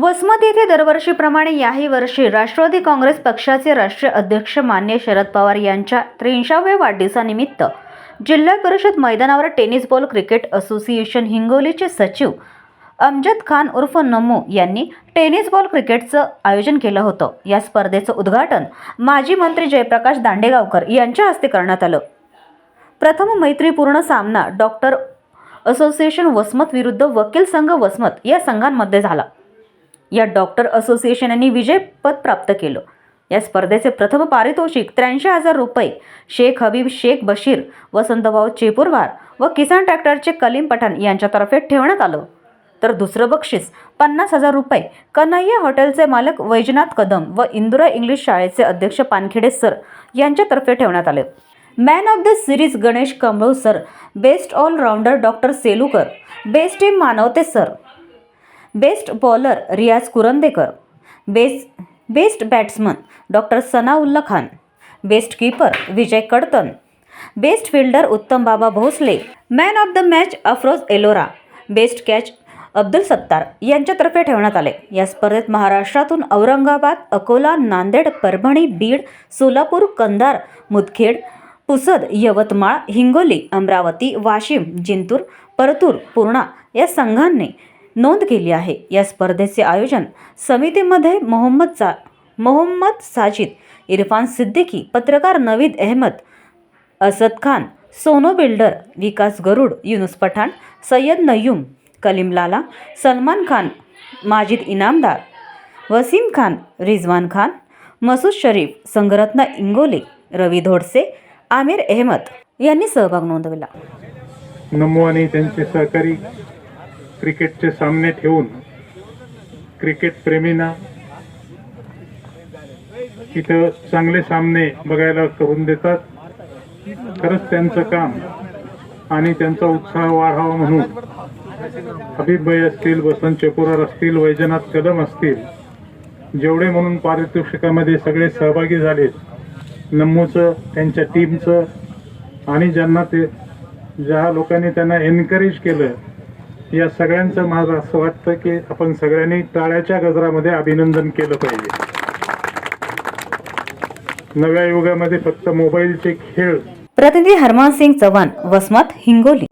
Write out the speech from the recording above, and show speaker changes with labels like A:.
A: वसमत येथे दरवर्षीप्रमाणे याही वर्षी राष्ट्रवादी काँग्रेस पक्षाचे राष्ट्रीय अध्यक्ष मान्य शरद पवार यांच्या त्र्याऐंशाव्या वाढदिवसानिमित्त जिल्हा परिषद मैदानावर टेनिस बॉल क्रिकेट असोसिएशन हिंगोलीचे सचिव अमजद खान उर्फ नमू यांनी टेनिस बॉल क्रिकेटचं आयोजन केलं होतं. या स्पर्धेचं उद्घाटन माजी मंत्री जयप्रकाश दांडेगावकर यांच्या हस्ते करण्यात आलं. प्रथम मैत्रीपूर्ण सामना डॉक्टर असोसिएशन वसमत विरुद्ध वकील संघ वसमत या संघांमध्ये झाला. या डॉक्टर असोसिएशन यांनी विजयपद प्राप्त केलं. या स्पर्धेचे प्रथम पारितोषिक त्र्याऐंशी हजार रुपये शेख हबीब शेख बशीर वसंतभाऊ चेपूरवार व किसान ट्रॅक्टरचे कलीम पठाण यांच्यातर्फे ठेवण्यात आलं. तर दुसरं बक्षीस पन्नास हजार रुपये कन्हैया हॉटेलचे मालक वैजनाथ कदम व इंदुरा इंग्लिश शाळेचे अध्यक्ष पानखेडे सर यांच्यातर्फे ठेवण्यात आले. Man of the series Ganesh Kamalu sir best allrounder doctor Selukar best team Manavate sir best bowler Riyaz Kurandekar best best batsman doctor Sanaullah Khan best keeper Vijay Kadtan best fielder Uttam Baba Bhosale man of the match Afroz Elora best catch Abdul Sattar यांच्यातर्फे ठेवण्यात आले. या स्पर्धेत महाराष्ट्रातून औरंगाबाद अकोला नांदेड परभणी बीड सोलापूर कंधार मुदखेड पुसद यवतमाळ हिंगोली अमरावती वाशिम जिंतूर परतूर पूर्णा या संघांनी नोंद केली आहे. या स्पर्धेचे आयोजन समितीमध्ये मोहम्मद सा मोहम्मद साजिद इरफान सिद्दीकी पत्रकार नवीद अहमद असद खान सोनो बिल्डर विकास गरुड युनुस पठाण सय्यद नय्यूम कलीम लाला सलमान खान माजिद इनामदार वसीम खान रिजवान खान मसूद शरीफ संगरत्न इंगोले रवी धोडसे आमिर अहमद यांनी सहभाग नोंदविला.
B: नमो आणि त्यांचे सहकारी क्रिकेटचे सामने ठेवून क्रिकेट प्रेमींना इथं चांगले सामने बघायला करून देतात. खरंच त्यांचं काम आणि त्यांचा उत्साह वाढावा म्हणून हबीबभाई असतील वसंत चेपुरार असतील वैजनाथ कदम असतील जेवढे म्हणून पारितोषिकामध्ये सगळे सहभागी झालेत नम्मूचं त्यांच्या टीमचं आणि ज्यांना ते ज्या लोकांनी त्यांना एनकरेज केलं या सगळ्यांचं माझं असं वाटतं की आपण सगळ्यांनी टाळ्याच्या गजरामध्ये अभिनंदन केलं पाहिजे. नव्या युगामध्ये फक्त मोबाईलचे खेळ.
A: प्रतिनिधी हरमान सिंग चव्हाण वसमत हिंगोली.